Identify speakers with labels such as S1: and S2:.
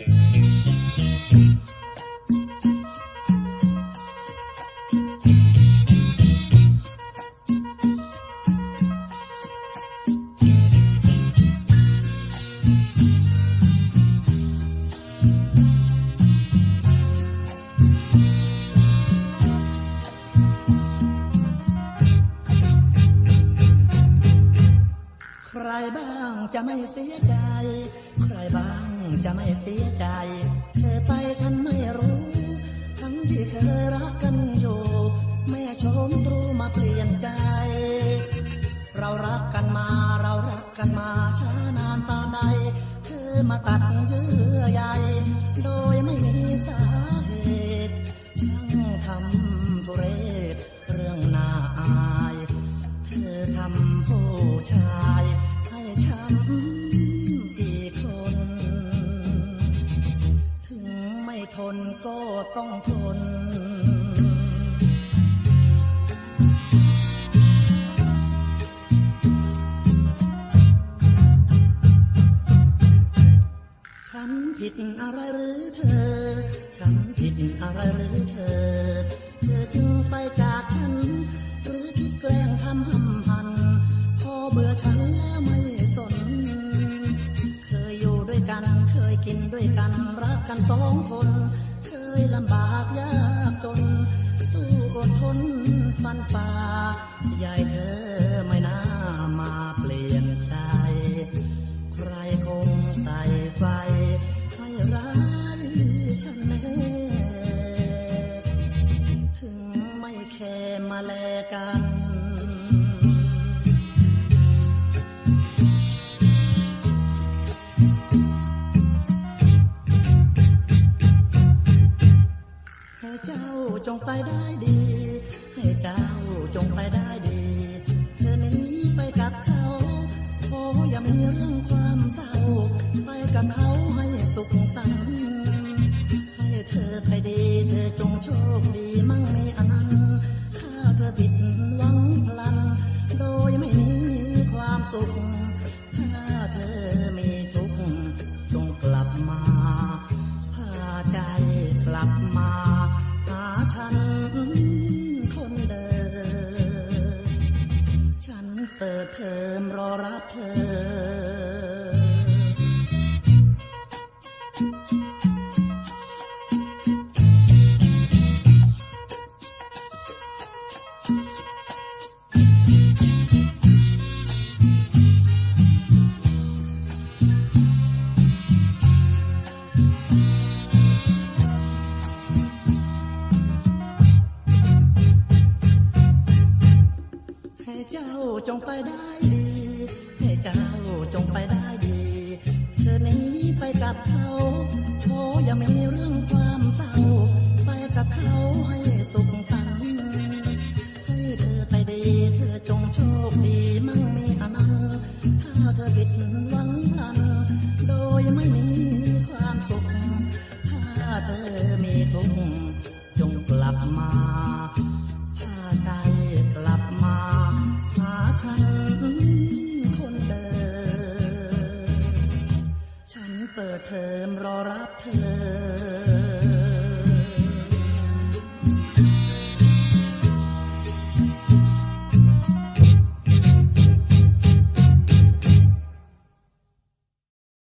S1: ใครบ้างจะไม่เสียใจ จะไม่เสียใจ เธอไปฉันไม่รู้ ทั้งที่เคยรักกันอยู่ แม่ชมตรูมาเปลี่ยนใจ เรารักกันมาเรารักกันมาช้านานปานใดเธอมาตัดเยื่อใยโดย นก็ต้องทน ฉันผิดอะไรหรือเธอ ฉันผิดอะไรหรือเธอ เธอจึงไปจากฉัน กินด้วยกันรักกันสองคน เคยลำบากยากจน สู้อดทนฟันฝ่ายายเธอไม่น่ามาเปลี่ยนใจ ใครคงใส่ไฟให้ร้ายฉันแน่ถึงไม่แค่มาแลกัน ให้เจ้าจงไปได้ดี เธอนี้ไปกับเขาโอ้อย่ามีเรื่องความเศร้า ไปกับเขาให้สุขสันต์ให้เธอไปดี เธอจงโชคดี เปิดเทอมรอรับเธอ จงไปได้ดีให้เจ้าจงไปได้ดีเธอนี้ไปกับเขาโอ้อย่ามีเรื่องความเศร้าไปกับเขาให้สุขสันต์ให้เธอไปดีเธอจง เปิดเทอมรอรับเธอ